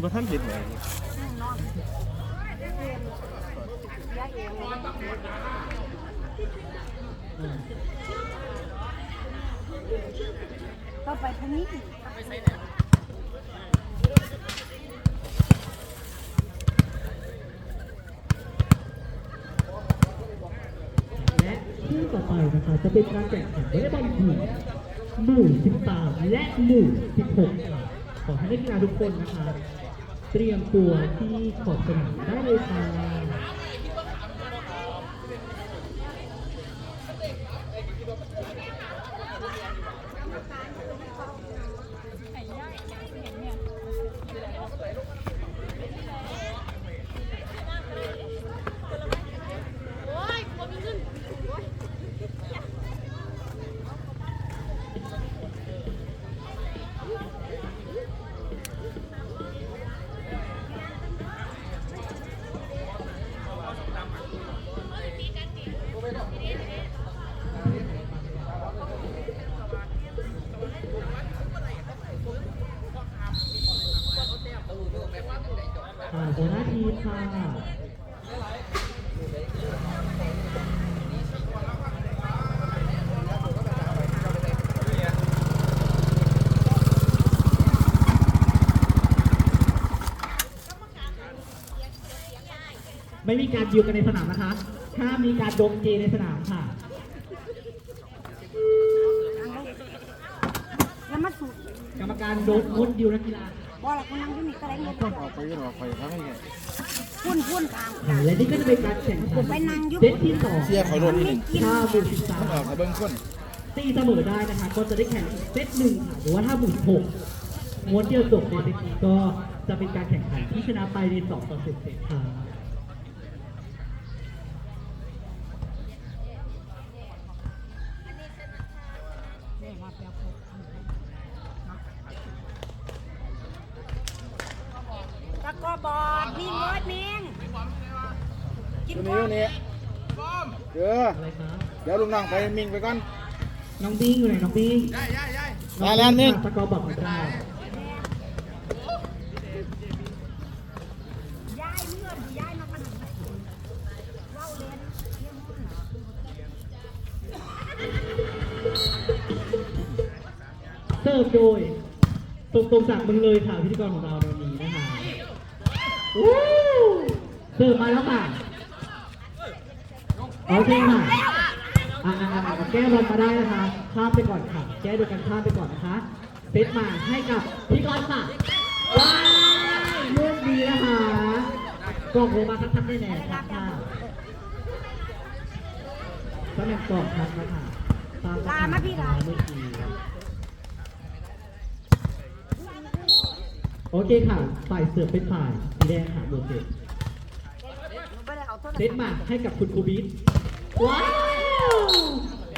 บ่ท่านผิดไหมนอนยาเองก็ไปทางนี้และคู่ต่อไปนะคะจะเป็นการแข่งขันวอลเลย์บอลหญิงหมู่13และหมู่16ค่ะ ขอให้นักกีฬาทุกคนนะคะ เตรียมตัวที่ขอบสนามได้เลยค่ะค่ะหัวหน้าทีมค่ะ ไม่มีการดิวกันในสนามนะคะ ถ้ามีการดมเจในสนามค่ะ แล้วมาสูดกรรมการโดนงดดิวนักกีฬาบ่ละกูนั่งอยู่นี่ก็ได้เงินออกไปก็ออกไปทั้งนี้พุ่นพุ่นทางค่ะและนี่ก็จะเป็นการแข่งขันไปนั่งอยู่เซตที่สองเสียขอยรถนี่ถ้าหมู่สิบสามออกกับเบิ้งคนตีเสมอได้นะคะ ก็จะได้แข่งอีกเซตหนึ่งค่ะหรือว่าถ้าหมู่สิบหกม้วนเดียวจบในเซตนี้ก็จะเป็นการแข่งขันที่ชนะไปในสองต่อสิบเซตค่ะ ตะกอบอดนิ่งเว้ยนิ่งกินอยู่ข้านี่วอยู่นี่เดี๋ยวอะไรครับเดี๋ยวลุงน้องไปมิงไปก่อนน้องบิ้งอยู่ไหนน้องบิ้งมาแล้วนี่ตะกอบอกของเรา โดยตรงตรงจากมึงเลยค่ะพิธีกรของเราในวันนี้นะคะวู้เสิร์ฟมาแล้วค่ะโอเคค่ะอ่าอ่าอ่าแก้บอลมาได้นะคะข้ามไปก่อนค่ะ แก้โดยการข้ามไปก่อนนะคะเซตมาให้กับพี่กรณ์ค่ะว้ายลูกดีนะคะกล่องโลมาคัดทับได้แน่ครับค่ะตำแหน่งกล่องครับนะคะตามตามมาพี่ดาดาเมื่อกี้ โอเคค่ะ ฝ่ายเสิร์ฟเป็นฝ่ายสีแดงค่ะโดดเด่นไม่ได้เอาโทษเซตมาให้กับคุณครูบิ๊กว้าว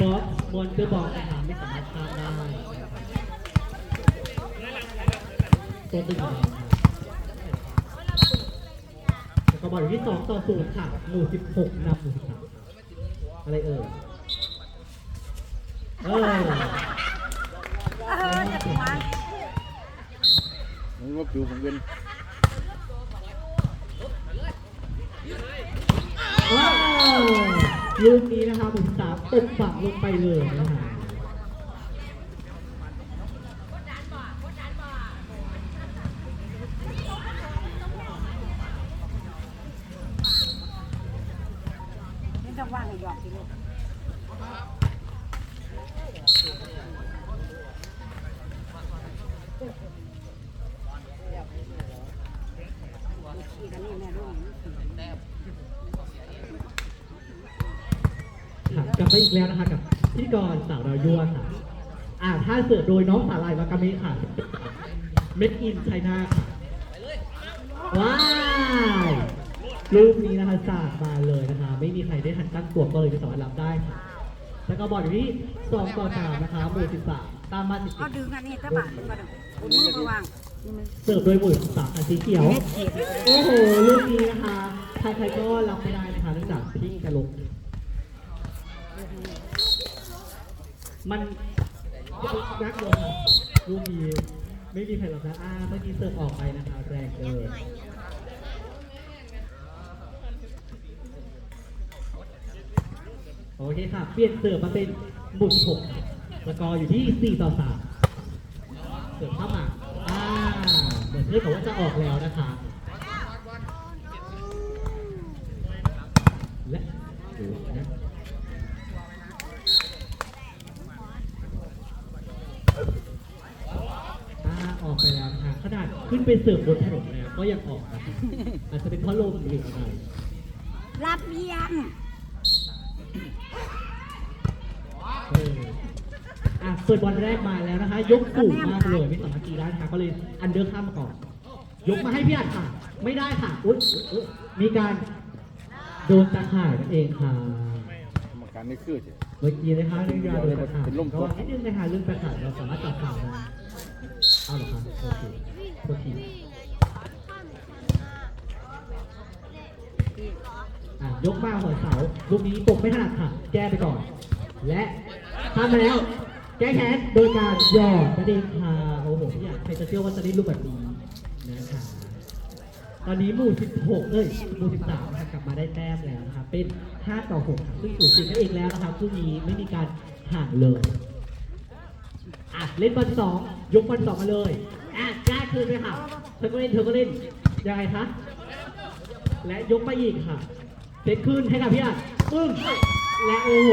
บอสมอนเตอร์บอลนะคะไม่สามารถข้ามได้ตัวตึงเลยค่ะแล้วก็บอลอยู่ที่สองต่อศูนย์ค่ะหมู่สิบหกนำหมู่สิบสามอะไรเอ่ยเออ เออเจะหัวมึ งว่าผิวของเป็นว้าวลูกนี้นะคะผมสิบสามตกฝังลงไปเลยนะคะ นี่จะว่างให้หยอกสิลูกขี่กันนี่แม่ลูก ค่ะกลับมาอีกแล้วนะคะกับพิ ธีกรสาวดายั่วค่ะ อ่าถ้าเสิร์ฟโดยน้องสาลายวากาเมะค่ะ เม็ดอินไชน่าค่ะว้ายลูกนี้นะคะสาดมาเลยนะคะ ไม่มีใครได้ทันตั้งตัวก็เลยจะสามารถรับได้ค่ะแล้วก็บอลอยู่ที่สองต่อสามนะคะหมู่สิบสามตามมาติดเอาดึงอันนี้ตะบะดึงมาดึงคุณมือมาวางเสิร์ฟโดยหมู่สิบสามสีเขียว โอ้โห ลูกนี้นะคะใครๆก็รับไม่ได้นะคะเนื่องจากพิงกระลก มันยักลยค่ะลูกนี้ไม่มีใครหรอกนะอ่าเมื่อกี้เสิร์ฟออกไปนะคะแรงเกินโอเคค่ะ เปลี่ยนเสิร์ฟมาเป็นหมุนหกสกอร์อยู่ที่ 4 ต่อ 3 เสิร์ฟเข้ามาอ่าเหมือนเพื่อนบอกว่าจะออกแล้วนะคะดูนะ อ่าออกไปแล้วนะคะขนาดขึ้น ไปเสิร์ฟบนถนนแล้วก็ยังออกนะอาจจะเป็นเพราะลมหรืออะไรรับเบียงเอออะเปิดบอลแรกมาแล้วนะคะ ยกสูงมากเลยไม่สามารถกีได้นะคะก็เลยอันเดอร์ข้ามมาก่อน ยกมาให้พี่อัดค่ะ ไม่ได้ค่ะอุ๊ยอุ๊ยมีการโดนตะข่ายนั่นเองค่ะกรรมการไม่คือสิเมื่อกี้นะคะเรื่องการโดนตะข่ายเป็นลม ก็นิดนึงนะคะเรื่องตะข่ายเราสามารถจับข่าวได้เอาเหรอคะโอเคโอะยกมาหัวเสาลูกนี้ตกไม่ถนัดค่ะ แก้ไปก่อน และทำมาแล้ว แก้แค้นโดยการหยอดประเด็นค่ะโอ้โหพี่อยากใครจะเชื่อว่าจะได้ลูกแบบนี้นะคะตอนนี้หมู่ 16 เอ้ยหมู่ 13นะคะกลับมาได้แต้มแล้วนะคะเป็น 5 ต่อ6ค่ะซึ่งสูสีกันเองแล้วนะคะคู่นี้ไม่มีการห่างเลยอะเล่นบอลสองยกบอลสองมาเลย อะได้คืนไปค่ะเธอก็เล่นเธอก็เล่นยังไงคะและยกมาอีกค่ะเซตขึ้นให้กับพี่อัดปึ้งและโอ้โห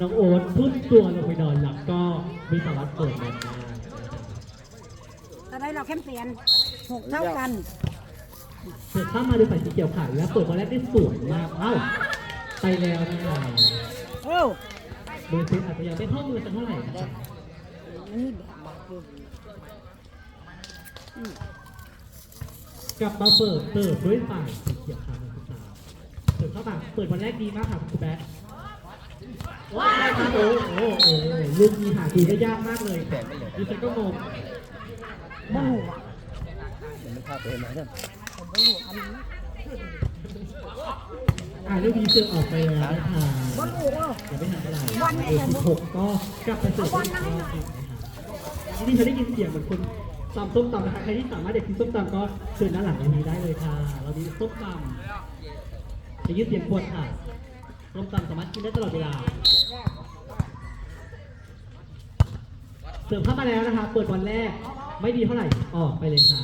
น้องโอ๊ตทุ่นตัวลงไปนอนหลับก็มีสารัตเปิดบอลได้ตอนนี้เราแค่เปลี่ยนหกเท่ากันเสิร์ฟเข้ามาดูฝ่ายสีเขียวขาดแล้วเปิดบอลแรกได้สวยมาก เอ้า ไปแล้วนะคะโอ้มือเซตอาจจะยังไม่เท่ามือสักเท่าไหร่นะคะนี่แบบบอ กลับมาเปิดเสิร์ฟด้วยฝ่ายสีเขียวขาดมือสามเสิร์ฟเข้ามาเปิดบอลแรกดีมากค่ะคุณแบ๊ว้าวครับโอ้โหโอ้โหลูกมีหาดีได้ยากมากเลยดิฉันก็งงบ้าหัวมันพาไปไหนเนั่นผมไม่รู้อันนี้อ่าลูกนี้เสิร์ฟออกไปแล้วนะคะบ้าหัวอยังไม่ทันอะไรเบอร์สิบหกก็กลับไปเสิร์ฟอีกรอบหนึงนะคะทีนี้เธอได้ยินเสียงเหมือนคน ตำส้มตำนะคะใครที่สามารถเด็ดกินส้มตำก็เชิญด้านหลังเวทีได้เลยค่ะ เรามีส้มตำจะยืดเสียงปวดค่ะส้มตำสามารถกินได้ตลอดเวลาเสิร์ฟเข้ามาแล้วนะคะ เปิดบอลแรกไม่ดีเท่าไหร่ออกไปเลยค่ะ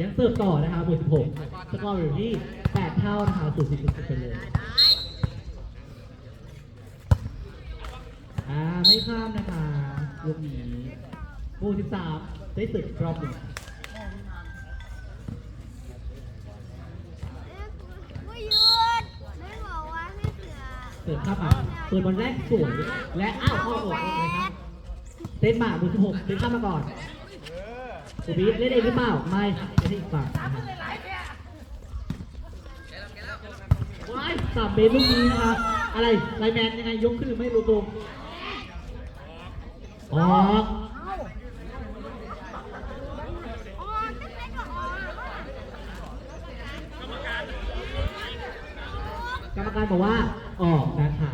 ยังเสิร์ฟต่อนะคะเบอร์สิบหกสกอร์อยู่ที่แปดเท่านะคะสูสีสุดไปเลยอ่าไม่ข้ามนะคะ ลูกนี้บูสิบสามได้เสิร์ฟรอบหนึ่งไม่หยุดไม่บอกว่าไม่เสือเสิร์ฟเข้ามาเปิดบอลแรกสวยและอ้าวเข้าออกเลยครับเต้นมาบูสิบหกเต้นข้ามมาก่อนสุบีเล่นเองหรือเปล่าไม่ค่ะไม่ใช่อีกฝั่งว้ายสามเมตรลูกนี้นะคะอะไรไลแมนยังไงยกขึ้นหรือไม่รู้ตัว ออกอ๋อไม่เป็นหรอกอ๋อกรรมการบอกว่าออกนะคะ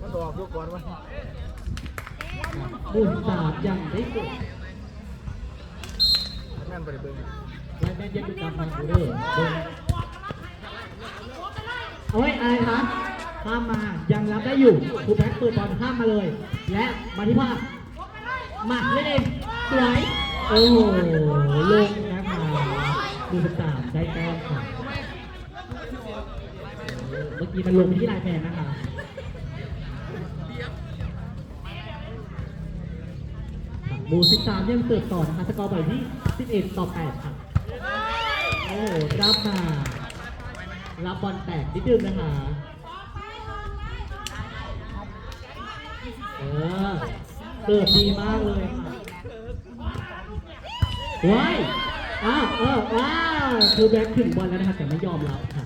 มันบอกยกก่อนวะบูสิบสามยังได้เสิร์ฟแม่นไปเบิ่งและแม่ยังอยู่ตามทางเด้อเดินโอ้ยอะไรคะ ข้ามมายังรับได้อยู่ครูแบ็คเปิดบอลข้ามมาเลย และมาที่ภาพมาเล่นเองสวยโอ้โหลงนะคะดูสามได้แต้มค่ะเมื่อกี้มันลงที่ลายแพนนะคะบูสิบสามยังเสิร์ฟต่อนะคะสกอร์บอลที่สิบเอ็ดต่อแปดค่ะโอ้โหรับมา รับบอลแตกนิดนึงนะคะ ออเสิร์ฟดีมากเลยค่ะว้ายอ้าวเออว้าวคือแบ็คถึงบอลแล้วนะคะแต่ไม่ยอมรับค่ะ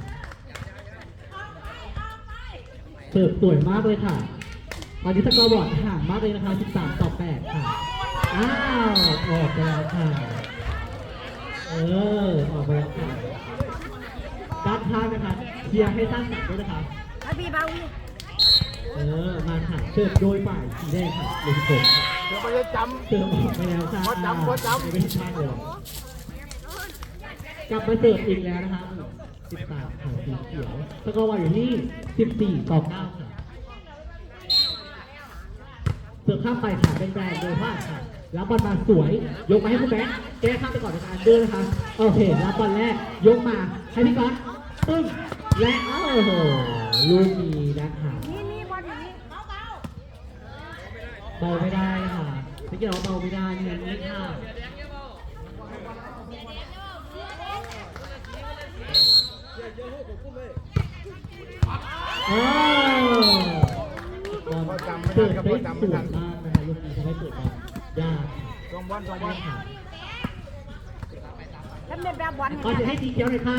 เสิร์ฟสวยมากเลยค่ะ ตอนนี้สกอร์บอร์ดห่างมากเลยนะคะ 13 ต่อ 8 ค่ะ อ้าว ออกไปแล้วค่ะ เออ ออกไปแล้วค่ะด้านข้างนะคะเชียร์ให้สร้างสรรค์ด้วยนะคะแล้วพี่เบาอีก เออ มาค่ะเสิร์ฟโดยฝ่ายสีแดงค่ะเบอร์สิบหกเดี๋ยวไปจะจำ เสิร์ฟออกไปแล้วค่ะขอจำขอจำ ไม่ใช่เลยกลับมาเสิร์ฟอีกแล้วนะคะสิบสามค่ะสีเขียวสกอร์วางอยู่ที่สิบสี่ต่อเก้าค่ะ เสิร์ฟข้ามไปค่ะเป็นแบรนด์โดยพลาดค่ะรับบอลมาสวย ยกมาให้คุณแบงค์แก้ข้ามไปก่อนในการเดินนะคะโอเครับอลแรกยกมาให้พี่ก๊อตปึ้งและโอ้โหลูกนี้นะคะ เบาไม่ได้ค่ะถ้าเกิดว่าเบาไม่ได้เนี่ยไม่ค่ะโอ้บอลพอจำไม่เปิดครับได้อจำสไม่วยมากนะคะลูกนี้ทำให้เปิดบอลยากสองบอลสองบอไม่ลค่ะถ้าเป็นแบบบอลก็จะให้สีเขียวหน่อยค่ะ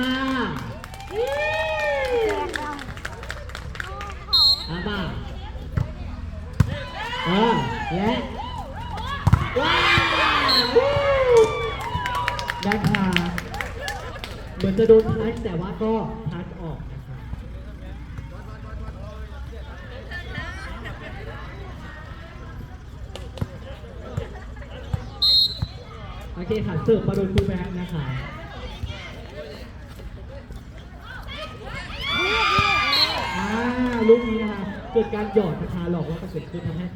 อาบ้าเออและว้าวได้ค่ะเหมือนจะโดนทัชแต่ว่าก็ทัชออกนะคะโอเคค่ะเสิร์ฟมาโดนคูแบงค์นะคะ อ่า ลูกนี้นะคะเกิดการหยอดนะคะหลอกว่าเกิดขึ้นทำให้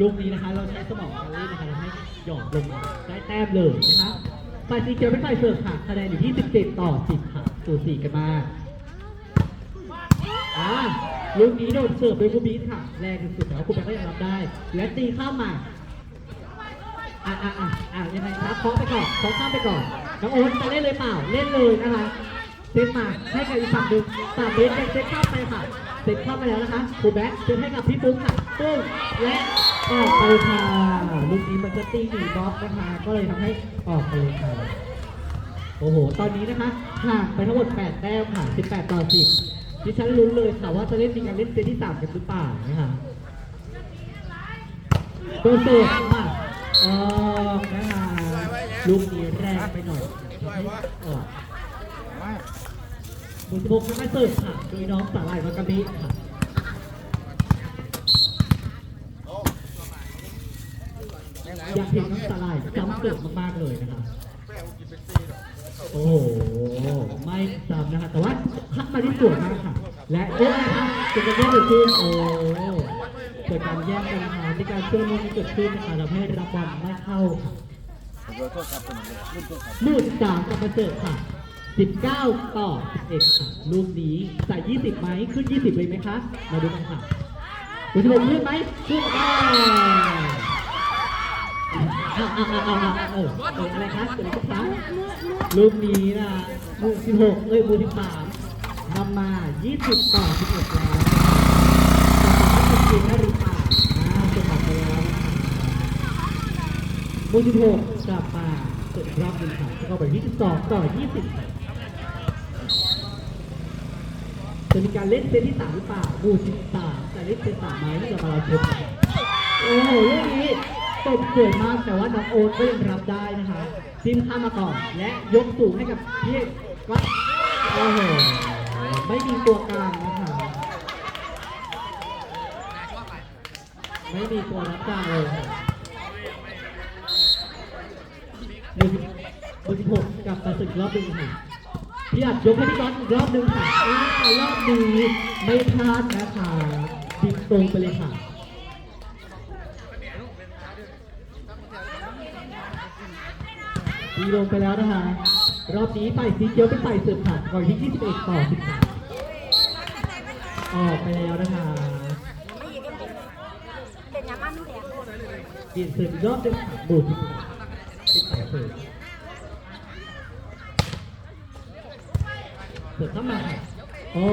ลูกนี้นะคะ เราใช้สมองการเล่นนะคะทำให้หยอดลงมาได้แต้มเลยนะคะฝ่ายสีเขียวเป็นฝ่ายเสิร์ฟค่ะคะแนนอยู่ที่ 17 ต่อ 10 ค่ะ สูสีกันมากอ่าลูกนี้โดนเสิร์ฟโดยคูบีทค่ะ แรงสุดแต่ว่าคูแบงก็ยังรับได้ และตีข้ามมาอะอะอะอะยังไงครับเคาะไปก่อนเคาะข้ามไปก่อนน้องโอ๊ตจะเล่นเลยเปล่า เล่นเลยนะคะ เซตมาให้กับอีกฝั่งหนึ่งสามเมตรเซตเข้าไปค่ะเซตเข้าไปแล้วนะคะครูแบ๊กเซตให้กับพี่ปุ๊กค่ะปุ้งและออกไปค่ะลูกนี้มันจะตีหนีบล็อกนะคะก็เลยทำให้ออกไปเลยค่ะโอ้โห ตอนนี้นะคะห่างไปทั้งหมด 8 แต้มค่ะ 18 ต่อ 10 ดิฉันลุ้นเลยค่ะว่าจะเล่นมีการเล่นเซตที่ 3 กันหรือเปล่านะคะโดนเสิร์ฟมาออกนะคะลูกนี้แรงไปหน่อยออก บุญสิบหกมาเสิร์ฟค่ะโดยน้องสาหร่ายมากามิค่ะอยากเห็นน้องสาหร่ายจำเสิร์ฟมากๆเลยนะคะโอ้โหไม่จำนะคะแต่ว่าคัดมาที่สวยมากค่ะ และโอ้ยนะคะเกิดการแย่งกิดขึ้นโอ้เกิดการแย่งกันนะคะมีการเชื่อมโยงเกิดขึ้นนะคะทำให้รับบอลไม่เข้าค่ะมขอโทษครับผมรุ่นโทษครับลูกสามกลับมาเสิร์ฟค่ะ 19 ต่อ11ค่ะลูกนี้ใส่ 20ไหมขึ้น 20 เลยไหมคะ มาดูกันค่ะคุณจะลงขึ้นไหมขึ้นอ่าอ่าอ่าอ่าอ่าเออเอออะไรคะเกิดอะไรขึ้นคะลูกนี้นะลูก16เอ้ยลูก13นำมา 20 ต่อ11แล้วจะสามารถเป็นทีมได้หรือเปล่าอ่าจะผ่านไปแล้วโมจิโกกลับมาเปิดรอบหนึ่งค่ะเข้าไป22ต่อ20ค่ะ จะมีการเล่นเซตที่3หรือเปล่าบู13จะเล่นเซต3ไหมเรามาเราชมกันโอ้โหลูกนี้ตบสวยมากแต่ว่าน้องโอ๊ตก็ยังรับได้นะคะทีมข้ามมาก่อนและยกสูงให้กับพี่วัดโอ้โหไม่มีตัวกลางนะคะไม่มีตัวรับกลางเลยค่ะเบอร์สิบเบอร์สิบหกกลับมาสึกรอบหนึ่งค่ะ พี่อัดยกให้พี่ก๊อตอีกรอบหนึ่งค่ะอ่ารอบนี้ไม่พลาดนะคะบิดตรงไปเลยค่ะ ดีลงไปแล้วนะคะ รอบนี้ฝ่ายสีเขียวเป็นฝ่ายเสิร์ฟค่ะก่อนที่ 21 ต่อ 13 ออกไปแล้วนะคะไม่ยิงกันเป็นยังมันแดงเปลี่ยนเสิร์ฟอีกรอบหนึ่งค่ะบูดที่เป็นฝ่ายเสิร์ฟ เปิดเข้ามาค่ะโอ้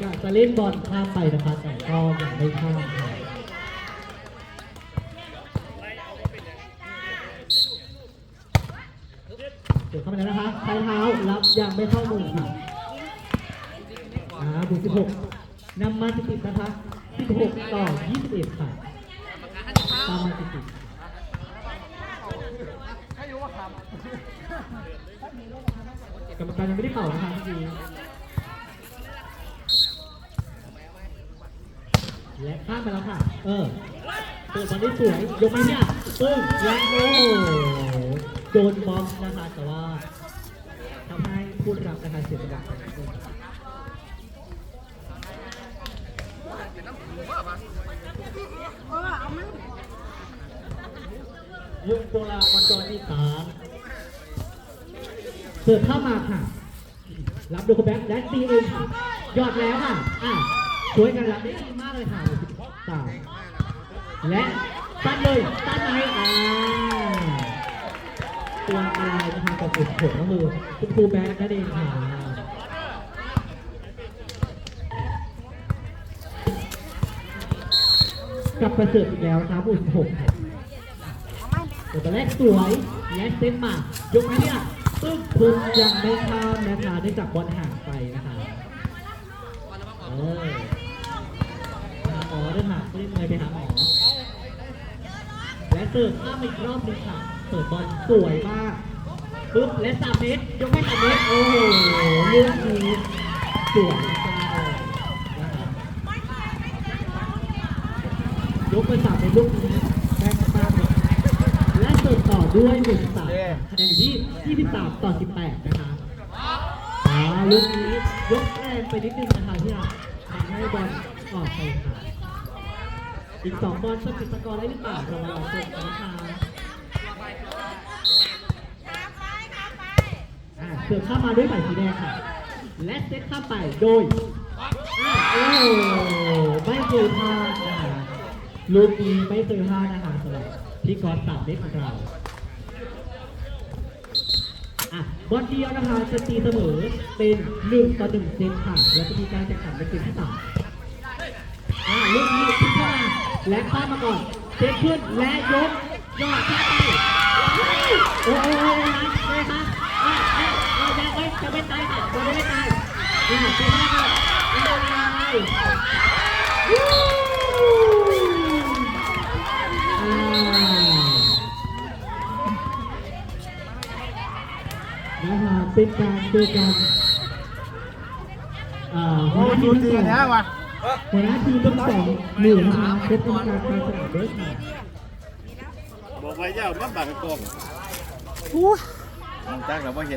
อยากจะเล่นบอลข้ามไปนะคะแต่ก็ยังไม่ข้ามค่ะเปิดเข้ามาแล้วนะคะใช้เท้ารับยังไม่เข้ามือค่ะอ่าบุสิบหกนำมาสิบสิบนะคะสิบหกต่อยี่สิบเอ็ดค่ะตามมาสิบสิ กรรมการยังไม่ได้เป่านะคะเมื่อกี้และข้ามไปแล้วค่ะ เออเปิดบอลได้สวยยกไปเนี่ยปึ้งและโอ้โหโดนบอมนะคะแต่ว่าทำให้ผู้รับนะคะเสียจังหวะไปนิดนึงเออเอามายุงตัวลาวันจอที่สาม เสิร์ฟเข้ามาค่ะ รับดูคุณแบ็คและตีเองค่ะหยอดแล้วค่ะอะช่วยกันรับได้ดีมากเลยค่ะสามและตั้นเลยตั้นไหนอ่าตัวกลายนะคะกับสุดโหดก็คือคุณครูแบ็คนั่นเองค่ะกลับมาเสิร์ฟอีกแล้วครับอุ่นหกตัวแรกสวยและเซตมมากยกไหมเนี่ย คุณยังไม่ข้ามนะคะเนื่องจากบอลห่างไปนะคะเออหมอได้วยค่ะรีบเลยไปหาหมอ และเสิร์ฟข้ามอีกรอบหนึ่งค่ะเสิร์ฟบอลสวยมากปึ๊บและสามเมตรยกให้สามเมตรโอ้โหลูกนี้สวยมากเลยนะคะยกไปสามในลูกนี้แรงมากเลยและเสิร์ฟต่อด้วยหนึ่งสาม คะแนนอยู่ที่23ต่อ 18 นะคะอ่าลูกนี้ยกแรงไปนิดนึงนะคะที่เราทำให้บอลออกไปค่ะ อีกสองบอลจะปิดสกอร์ได้หรือเปล่าเราลองชมกันะคะอ่าเสิร์ฟเข้ามาด้วยฝ่ายสีแดงค่ะ และเซตข้าไปโดยอะโอ้ไม่เคยพลาดนะคะลูกนี้ไม่เคยพลาดนะคะสำหรับพี่กอล์ฟสามเล็กของเราอะ บอลเดียวนะคะจะตีเสมอเป็นหนึ่งต่อหนึ่งเซตค่ะ แล้วจะมีการแข่งขันในเกมที่สามอะลูกนี้ทิ้งเข้ามาและข้ามมาก่อนเซตขึ้นและยกยอดข้าไปโอ้โหเลยคะอะอะอะยังไม่จะไม่ตายค่ะยังไม่ตายอะตีเข้ามาค่ะนะคะ เป็นการเจอกันอ่าหัโอ้วหน้าทีดูมดีทั้งสแท้องว่ะหัวหน้าทีมทั้งสองหมู่นะคะเป็นกรรมการการสนามด้วยค่ะบอกไว้เจ้ามันบังกล้องจ้างเราไม่เห็น